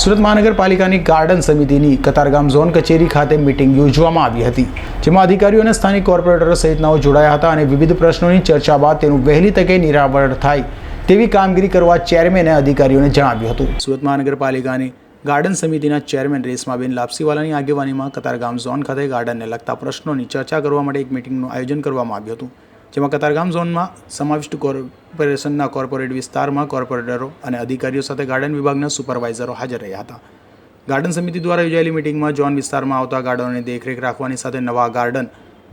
સુરત મહાનગરપાલિકાની ગાર્ડન સમિતિની કતારગામ ઝોન કચેરી ખાતે મિટિંગ યોજવામાં આવી હતી, જેમાં અધિકારીઓ અને સ્થાનિક કોર્પોરેટરો સહિતનાઓ જોડાયા હતા અને વિવિધ પ્રશ્નોની ચર્ચા બાદ તેનું વહેલી તકે નિરાવરણ થાય તેવી કામગીરી કરવા ચેરમેને અધિકારીઓને જણાવ્યું હતું. સુરત મહાનગરપાલિકાની ગાર્ડન સમિતિના ચેરમેન રેશમાબેન લાપસીવાલાની આગેવાનીમાં કતારગામ ઝોન ખાતે ગાર્ડનને લગતા પ્રશ્નોની ચર્ચા કરવા માટે એક મિટિંગનું આયોજન કરવામાં આવ્યું હતું. જેમાં કતારગામ ઝોનમાં સમાવિષ્ટ કોર્પોરેશનના કોર્પોરેટ વિસ્તારમાં કોર્પોરેટરો અને અધિકારીઓ સાથે ગાર્ડન વિભાગના સુપરવાઇઝરો હાજર રહ્યા હતા. ગાર્ડન સમિતિ દ્વારા યોજાયેલી મિટિંગમાં ઝોન વિસ્તારમાં આવતા ગાર્ડનોની દેખરેખ રાખવાની સાથે નવા ગાર્ડન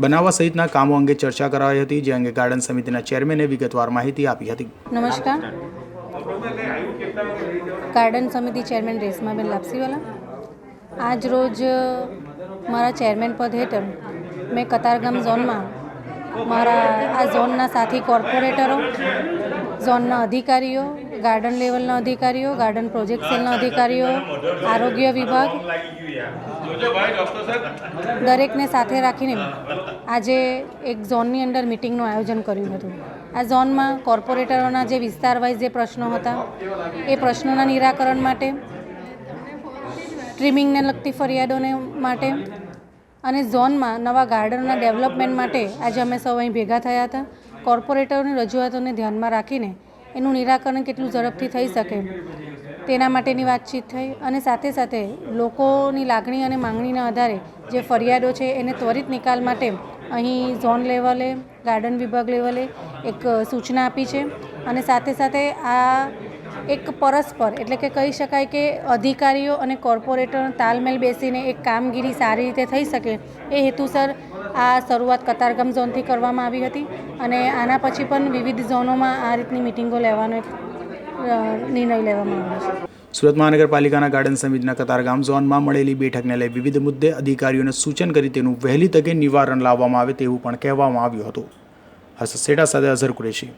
બનાવવા સહિતના કામો અંગે ચર્ચા કરાઈ હતી, જે અંગે ગાર્ડન સમિતિના ચેરમેને વિગતવાર માહિતી આપી હતી. નમસ્કાર. ગાર્ડન સમિતિ ચેરમેન રેશમાબેન લાપસીવાલા. આજ રોજ મારા ચેરમેન પદ હેઠળ મેં કતારગામ ઝોનમાં મારા આ ઝોનના સાથી કોર્પોરેટરો, ઝોનના અધિકારીઓ, ગાર્ડન લેવલના અધિકારીઓ, ગાર્ડન પ્રોજેક્ટ સેલના અધિકારીઓ, આરોગ્ય વિભાગ, દરેકને સાથે રાખીને આજે એક ઝોનની અંદર મિટિંગનું આયોજન કર્યું હતું. આ ઝોનમાં કોર્પોરેટરોના જે વિસ્તાર વાઇઝ જે પ્રશ્નો હતા, એ પ્રશ્નોના નિરાકરણ માટે, ટ્રીમિંગને લગતી ફરિયાદોને માટે અને ઝોનમાં નવા ગાર્ડનના ડેવલપમેન્ટ માટે આજે અમે સૌ અહીં ભેગા થયા હતા. કોર્પોરેટરોની રજૂઆતોને ધ્યાનમાં રાખીને એનું નિરાકરણ કેટલું ઝડપથી થઈ શકે તેના માટેની વાતચીત થઈ અને સાથે સાથે લોકોની લાગણી અને માંગણીના આધારે જે ફરિયાદો છે એને ત્વરિત નિકાલ માટે અહીં ઝોન લેવલે, ગાર્ડન વિભાગ લેવલે એક સૂચના આપી છે. અને સાથે સાથે આ એક પરસ્પર, એટલે કે કહી શકાય કે અધિકારીઓ અને કોર્પોરેટર તાલમેલ બેસીને એક કામગીરી સારી રીતે થઈ શકે એ હેતુસર આ શરૂઆત કતારગામ ઝોનથી કરવામાં આવી હતી અને આના પછી પણ વિવિધ ઝોનોમાં આ રીતની મિટિંગો લેવાનો એક નિર્ણય લેવામાં આવ્યો છે. સુરત મહાનગરપાલિકાના ગાર્ડન સમિતિના કતારગામ ઝોનમાં મળેલી બેઠકને લઈ વિવિધ મુદ્દે અધિકારીઓને સૂચન કરી તેનું વહેલી તકે નિવારણ લાવવામાં આવે તેવું પણ કહેવામાં આવ્યું હતું. હસ સેટા સાથે અઝર કુરેશી.